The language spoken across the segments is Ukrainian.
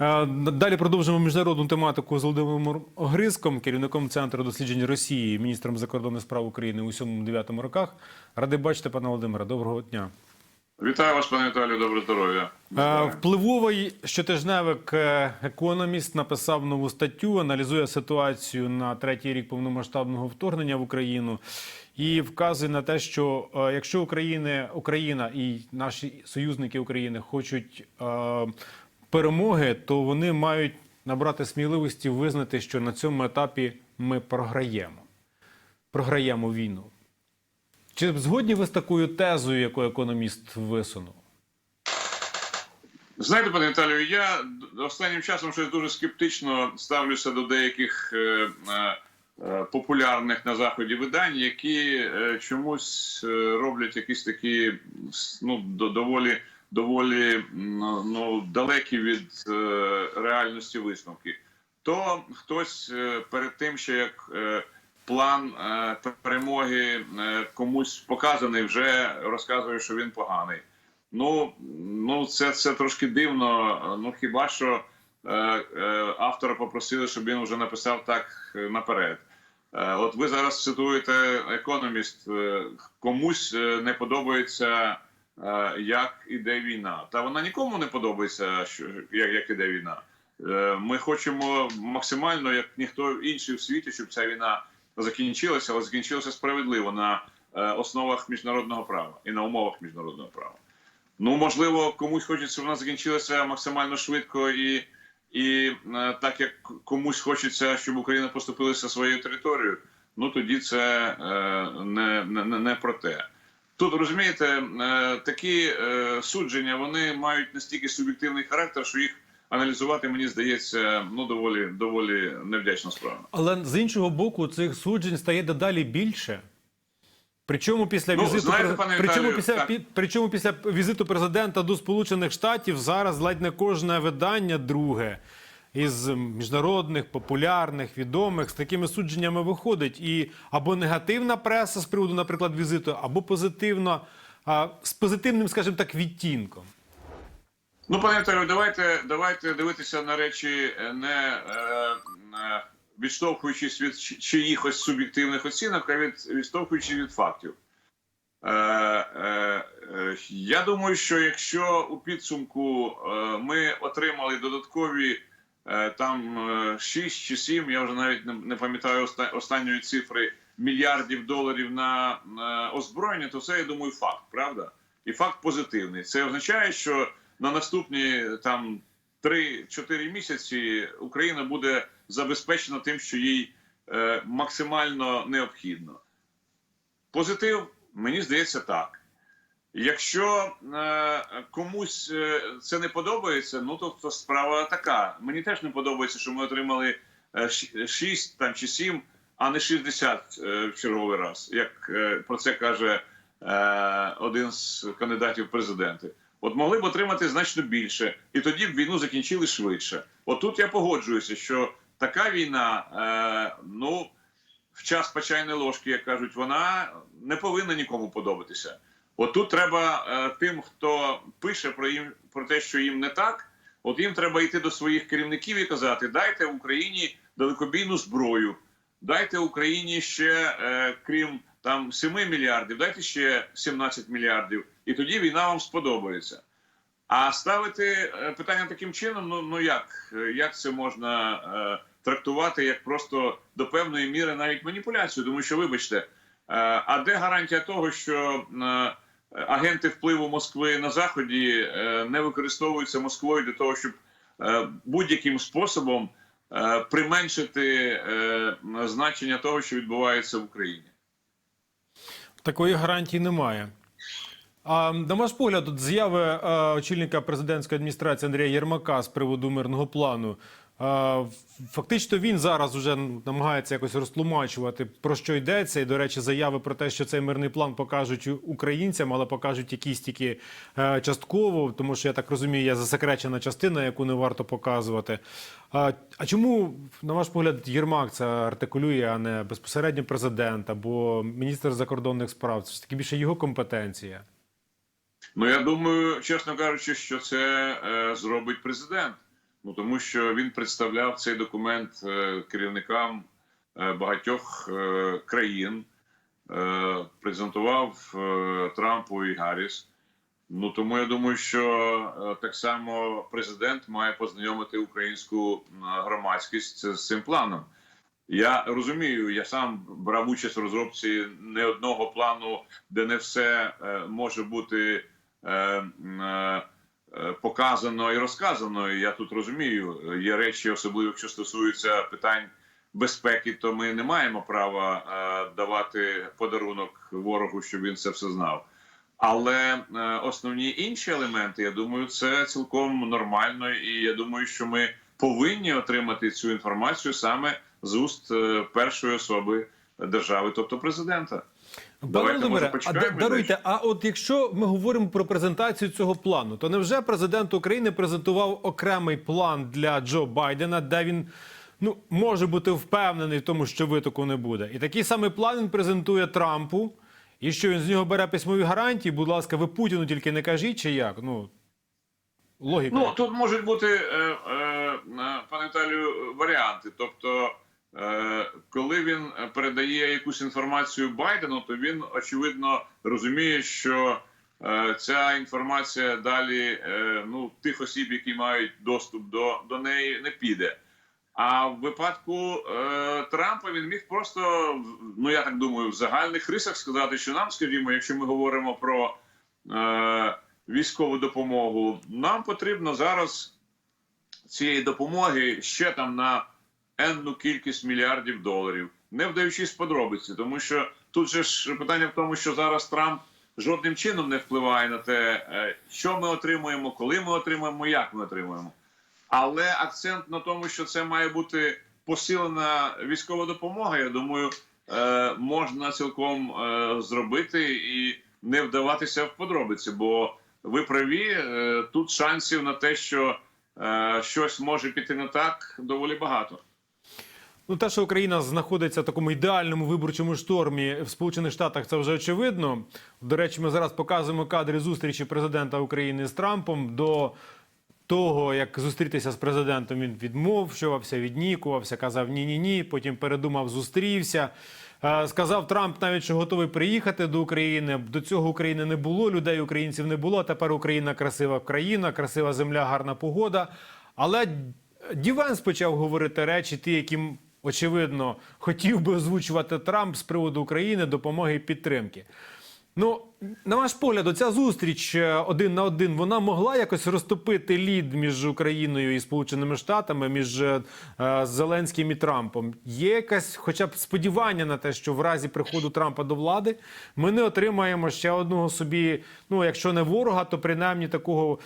Е, Далі продовжимо міжнародну тематику з Володимиром Огризком, керівником Центру досліджень Росії, міністром закордонних справ України у 7-9 роках. Радий бачити, пане Володимире. Доброго дня. Вітаю вас, пане Віталію, доброго здоров'я. Е, Впливовий щотижневик е, Економіст написав нову статтю, аналізує ситуацію на третій рік повномасштабного вторгнення в Україну і вказує на те, що якщо України, Україна і наші союзники України хочуть перемоги, то вони мають набрати сміливості визнати, що на цьому етапі ми програємо. Програємо війну. Чи згодні ви з такою тезою, яку економіст висунув? Знаєте, пане Віталію, я останнім часом щось дуже скептично ставлюся до деяких е, е, е, популярних на заході видань, які чомусь роблять якісь такі ну, доволі, доволі ну, далекі від е, реальності висновки. То хтось е, перед тим, що як е, план перемоги комусь показаний, вже розказує, що він поганий. Ну, ну це, це трошки дивно. Ну хіба що автора попросили, щоб він вже написав так наперед. От ви зараз цитуєте економіст. Комусь не подобається, як іде війна. Та вона нікому не подобається, що як, як іде війна. Е, ми хочемо максимально, як ніхто інший в світі, щоб ця війна закінчилася, але закінчилася справедливо на е, основах міжнародного права і на умовах міжнародного права. Ну, можливо, комусь хочеться, щоб вона закінчилася максимально швидко і, і е, так як комусь хочеться, щоб Україна поступилася своєю територією, ну тоді це е, не, не- не про те. Тут розумієте, е, такі е, судження вони мають настільки суб'єктивний характер, що їх аналізувати, мені здається, ну доволі доволі невдячна справа. Але з іншого боку, цих суджень стає дедалі більше. Причому після Ну, візиту знаєте, пане причому Віталію, після так. причому після візиту президента до Сполучених Штатів зараз ледь не кожне видання друге із міжнародних, популярних, відомих з такими судженнями виходить. І або негативна преса з приводу, наприклад, візиту, або позитивна, з позитивним, скажімо так, відтінком. Ну, пане Віталію, давайте, давайте дивитися на речі е, не е, е, відштовхуючись від чиїхось суб'єктивних оцінок, а від відштовхуючись від фактів. Е, е, е, я думаю, що якщо у підсумку е, ми отримали додаткові там е, 6 чи 7, я вже навіть не, пам'ятаю останньої цифри мільярдів доларів на, на озброєння, то це я думаю факт, правда? І факт позитивний. Це означає, що на наступні там 3-4 місяці Україна буде забезпечена тим, що їй е, максимально необхідно. Позитив, мені здається, так. Якщо е, комусь е, це не подобається, ну то, то справа така. Мені теж не подобається, що ми отримали 6 там, чи 7, а не 60 е, в черговий раз, як е, про це каже е, один з кандидатів в президенти. От могли б отримати значно більше, і тоді б війну закінчили швидше. От тут я погоджуюся, що така війна, е, ну в час по чайної ложки, як кажуть, вона не повинна нікому подобатися. От тут треба е, тим, хто пише про їм про те, що їм не так. От їм треба йти до своїх керівників і казати: дайте Україні далекобійну зброю, дайте Україні ще е, крім там 7 мільярдів, дайте ще 17 мільярдів, і тоді війна вам сподобається. А ставити е, питання таким чином, ну ну як, Е, як це можна е, трактувати як просто до певної міри навіть маніпуляцію? Тому що, вибачте, е, а де гарантія того, що е, агенти впливу Москви на заході е, не використовуються Москвою для того, щоб е, будь-яким способом е, применшити значення того, що відбувається в Україні? Такої гарантії немає. А на ваш погляд, от заяви е, очільника президентської адміністрації Андрія Єрмака з приводу мирного плану. Фактично він зараз вже намагається якось розтлумачувати про що йдеться. І, до речі, заяви про те, що цей мирний план покажуть українцям, але покажуть якісь тільки е, частково, тому що я так розумію, є засекречена частина, яку не варто показувати. А чому, на ваш погляд, Єрмак це артикулює, а не безпосередньо президент або міністр закордонних справ? Це ж таки більше його компетенція. Ну я думаю, чесно кажучи, що це е, зробить президент. Ну тому що він представляв цей документ е, керівникам е, багатьох е, країн, презентував Трампу і Гарріс. Ну тому я думаю, що так само президент має познайомити українську громадськість з- цим планом. Я розумію, я сам брав участь в розробці не одного плану, де не все може бути показано і розказано. І я тут розумію, є речі, особливо якщо стосуються питань безпеки, то ми не маємо права е, давати подарунок ворогу, щоб він це все знав. Але е, основні інші елементи, я думаю, це цілком нормально, і я думаю, що ми повинні отримати цю інформацію саме з уст е, першої особи держави, тобто президента. Пане Володимире, почекаємо да- даруйте, а от якщо ми говоримо про презентацію цього плану, то невже президент України презентував окремий план для Джо Байдена, де він ну може бути впевнений в тому, що витоку не буде? І такий самий план він презентує Трампу. І що він з нього бере письмові гарантії? Будь ласка, ви Путіну тільки не кажіть, чи як? Ну логіка. Ну тут можуть бути, е, е, е, пане Віталію, варіанти. Тобто, коли він передає якусь інформацію Байдену, то він очевидно розуміє, що е, ця інформація далі е, ну, тих осіб, які мають доступ до, до неї, не піде. А в випадку е, Трампа він міг просто, ну я так думаю, в загальних рисах сказати, що нам, скажімо, якщо ми говоримо про е, військову допомогу, нам потрібно зараз цієї допомоги ще там на енну кількість мільярдів доларів, не вдаючись подробиці, тому що тут же ж питання в тому, що зараз Трамп жодним чином не впливає на те, е, що ми отримуємо, коли ми отримуємо, як ми отримуємо. Але акцент на тому, що це має бути посилена військова допомога, я думаю, е, можна цілком е, зробити і не вдаватися в подробиці. Бо ви праві, тут шансів на те, що щось може піти не так, доволі багато. Ну, те, що Україна знаходиться в такому ідеальному виборчому штормі в Сполучених Штатах, це вже очевидно. До речі, ми зараз показуємо кадри зустрічі президента України з Трампом. До того, як зустрітися з президентом, він відмовчувався, віднікувався, казав ні, ні, ні. Потім передумав, зустрівся. Е, Сказав Трамп навіть, що готовий приїхати до України. До цього України не було, людей українців не було. Тепер Україна красива країна, красива земля, гарна погода. Але Дівенс почав говорити речі, ті, які очевидно хотів би озвучувати Трамп з приводу України, допомоги і підтримки. Ну, на ваш погляд, оця зустріч е, один на один вона могла якось розтопити лід між Україною і Сполученими Штатами, між е, е, Зеленським і Трампом. Є якась, хоча б сподівання на те, що в разі приходу Трампа до влади ми не отримаємо ще одного собі, ну якщо не ворога, то принаймні такого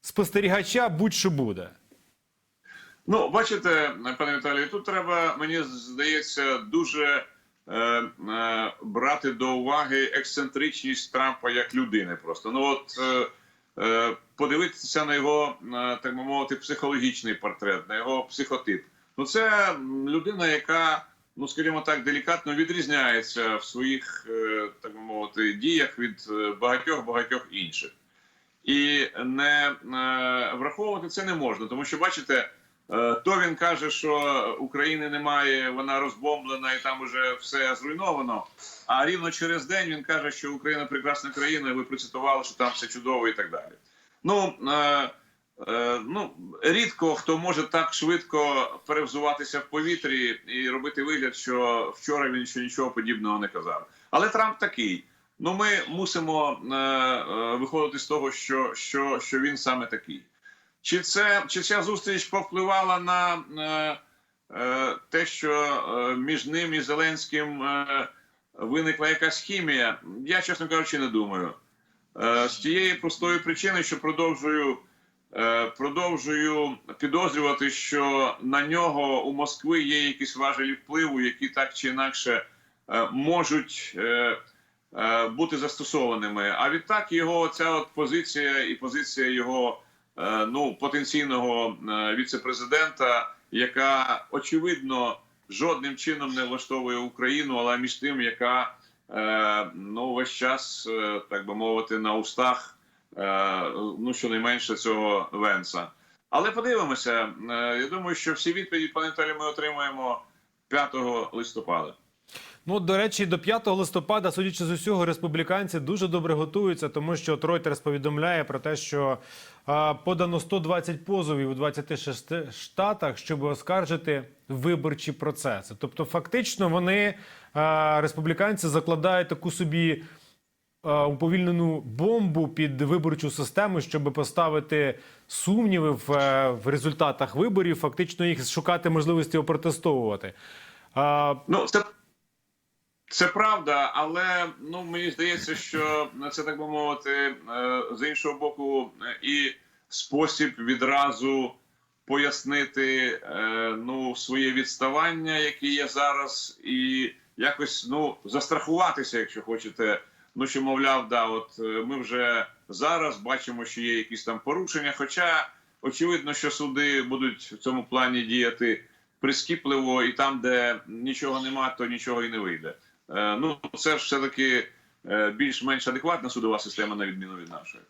спостерігача будь-що буде. Ну, бачите, пане Віталію, тут треба, мені здається, дуже е, е, брати до уваги ексцентричність Трампа як людини. Просто ну от е, е, подивитися на його, е, так би мовити, психологічний портрет, на його психотип. Ну, це людина, яка, ну скажімо так, делікатно відрізняється в своїх, е, так би мовити, діях від багатьох багатьох інших. І не е, враховувати це не можна, тому що бачите. Е, То він каже, що України немає, вона розбомблена і там уже все зруйновано. А рівно через день він каже, що Україна прекрасна країна, і ви процитували, що там все чудово і так далі. Ну, е, е, ну рідко хто може так швидко перевзуватися в повітрі і робити вигляд, що вчора він ще нічого подібного не казав. Але Трамп такий. Ну, ми мусимо е, е, виходити з того, що, що, що він саме такий. Чи це чи ця зустріч повпливала на е, е, те, що е, між ним і Зеленським е, виникла якась хімія? Я, чесно кажучи, не думаю. Е, з тієї простої причини, що продовжую, е, продовжую підозрювати, що на нього у Москви є якісь важелі впливу, які так чи інакше е, можуть. Е, е, бути застосованими. А відтак його ця от позиція і позиція його ну потенційного е, віцепрезидента, яка очевидно жодним чином не влаштовує Україну, але між тим, яка е, ну весь час, е, так би мовити, на устах е, ну щонайменше цього Венса. Але подивимося. Е, Я думаю, що всі відповіді, пане Віталію, ми отримаємо 5 листопада. Ну, до речі, до 5 листопада, судячи з усього, республіканці дуже добре готуються, тому що Reuters повідомляє про те, що а, подано 120 позовів у 26 штатах, щоб оскаржити виборчі процеси. Тобто, фактично, вони а, республіканці закладають таку собі е, уповільнену бомбу під виборчу систему, щоб поставити сумніви в, е, в результатах виборів, фактично їх шукати можливості опротестовувати. А, Ну, це, це правда, але ну мені здається, що це так би мовити, е, з іншого боку, е, і спосіб відразу пояснити е, ну, своє відставання, яке є зараз, і якось ну застрахуватися, якщо хочете. Ну що, мовляв, да, от ми вже зараз бачимо, що є якісь там порушення. Хоча очевидно, що суди будуть в цьому плані діяти прискіпливо, і там, де нічого нема, то нічого і не вийде. Е, ну це ж все таки більш-менш адекватна судова система, на відміну від нашої.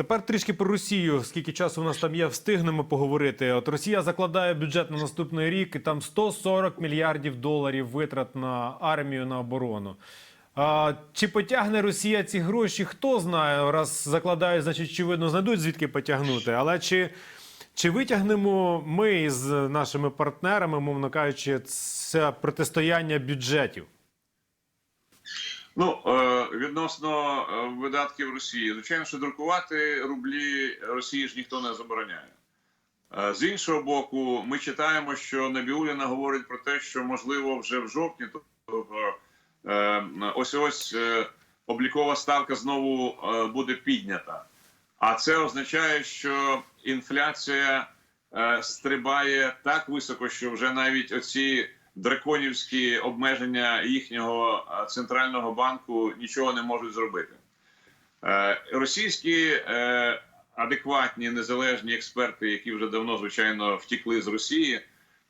Тепер трішки про Росію. Скільки часу у нас там є, встигнемо поговорити. От Росія закладає бюджет на наступний рік, і там 140 мільярдів доларів витрат на армію на оборону. А, чи потягне Росія ці гроші? Хто знає, раз закладають, значить, очевидно, знайдуть звідки потягнути. Але чи, чи витягнемо ми з нашими партнерами, мовно кажучи, це протистояння бюджетів? Ну е, відносно е, видатків Росії, звичайно, що друкувати рублі Росії ж ніхто не забороняє. Е, З іншого боку, ми читаємо, що Набіуліна говорить про те, що можливо вже в жовтні, тобто ось ось облікова ставка знову буде піднята. А це означає, що інфляція е, стрибає так високо, що вже навіть оці драконівські обмеження їхнього е, центрального банку нічого не можуть зробити. Е, Російські е, адекватні незалежні експерти, які вже давно звичайно втікли з Росії,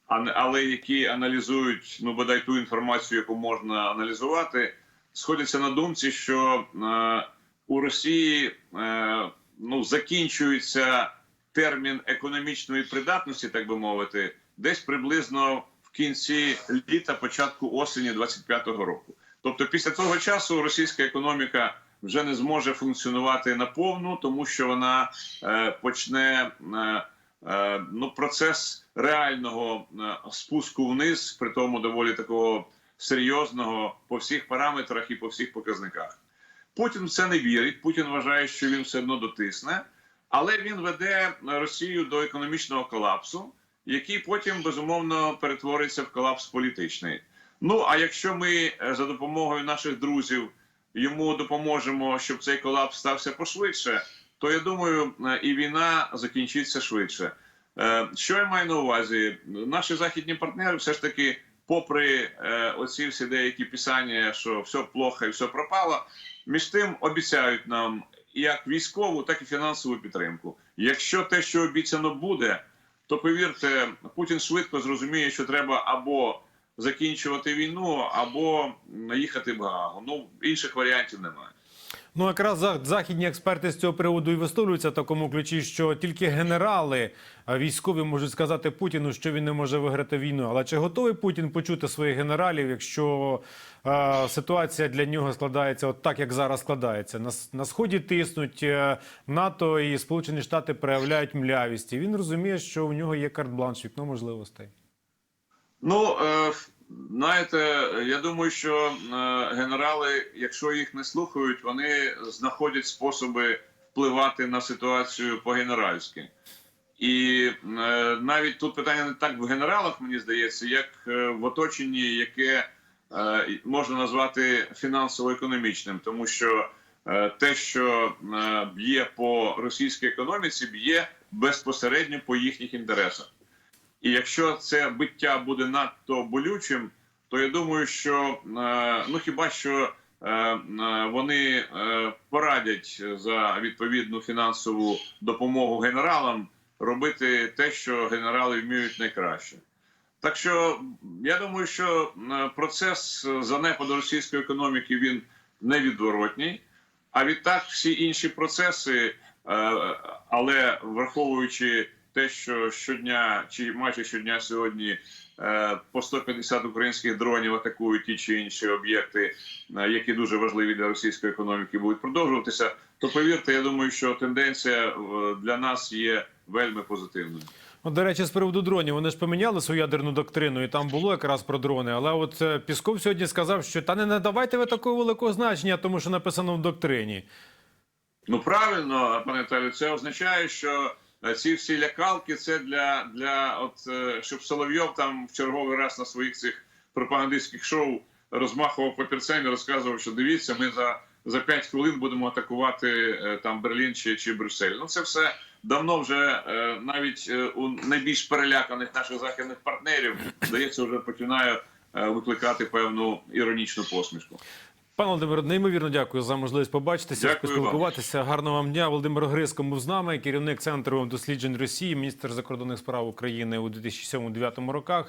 а але які аналізують ну бодай ту інформацію, яку можна аналізувати, сходяться на думці, що е, у Росії е, ну закінчується термін економічної придатності, так би мовити, десь приблизно в кінці літа, початку осені 25-го року. Тобто, після того часу російська економіка вже не зможе функціонувати наповну, тому що вона е, почне е, е, ну, процес реального е, спуску вниз, при тому доволі такого серйозного по всіх параметрах і по всіх показниках. Путін в це не вірить. Путін вважає, що він все одно дотисне, але він веде Росію до економічного колапсу, який потім безумовно перетвориться в колапс політичний. Ну а якщо ми е, за допомогою наших друзів йому допоможемо, щоб цей колапс стався пошвидше, то я думаю, е, і війна закінчиться швидше. Е, Що я маю на увазі? Наші західні партнери все ж таки, попри е, оці всі деякі писання, що все плохо і все пропало, між тим обіцяють нам як військову, так і фінансову підтримку. Якщо те, що обіцяно буде, то повірте, Путін швидко зрозуміє, що треба або закінчувати війну, або їхати в Гаагу. Ну інших варіантів немає. Ну, якраз західні експерти з цього приводу і висловлюються в такому ключі, що тільки генерали військові можуть сказати Путіну, що він не може виграти війну. Але чи готовий Путін почути своїх генералів, якщо е, ситуація для нього складається от так, як зараз складається? На, на сході тиснуть е, НАТО і Сполучені Штати проявляють млявість. І він розуміє, що у нього є карт-бланш, вікно можливостей. Ну е, знаєте, я думаю, що е, генерали, якщо їх не слухають, вони знаходять способи впливати на ситуацію по-генеральськи. І е, навіть тут питання не так в генералах, мені здається, як е, в оточенні, яке можна назвати фінансово-економічним, тому що те, що б'є по російській економіці, б'є безпосередньо по їхніх інтересах. І якщо це биття буде надто болючим, то я думаю, що е, ну хіба що е, е, вони порадять за відповідну фінансову допомогу генералам робити те, що генерали вміють найкраще. Так що я думаю, що процес занепаду російської економіки він невідворотній. А відтак всі інші процеси Але враховуючи те, що щодня чи майже щодня сьогодні е, по 150 українських дронів атакують ті чи інші об'єкти, е, які дуже важливі для російської економіки, будуть продовжуватися, то повірте, я думаю, що тенденція е, для нас є вельми позитивною. От, до речі, з приводу дронів, вони ж поміняли свою ядерну доктрину, і там було якраз про дрони. Але от Пісков сьогодні сказав, що та не надавайте ви такого великого значення, тому що написано в доктрині. Ну правильно, пане Талю, це означає, що ці всі лякалки це для, для от е, щоб Соловйов там в черговий раз на своїх цих пропагандистських шоу розмахував папірцем і розказував, що дивіться, ми за, за 5 хвилин будемо атакувати е, там Берлін чи, чи Брюссель. Ну це все давно вже е, навіть е, у найбільш переляканих наших західних партнерів здається, вже починає е, викликати певну іронічну посмішку. Пане Володимире, неймовірно дякую за можливість побачитися, Дякую вам. поспілкуватися. Гарного вам дня. Володимир Гриско був з нами, керівник центру досліджень Росії, міністр закордонних справ України у 2007-2009 роках.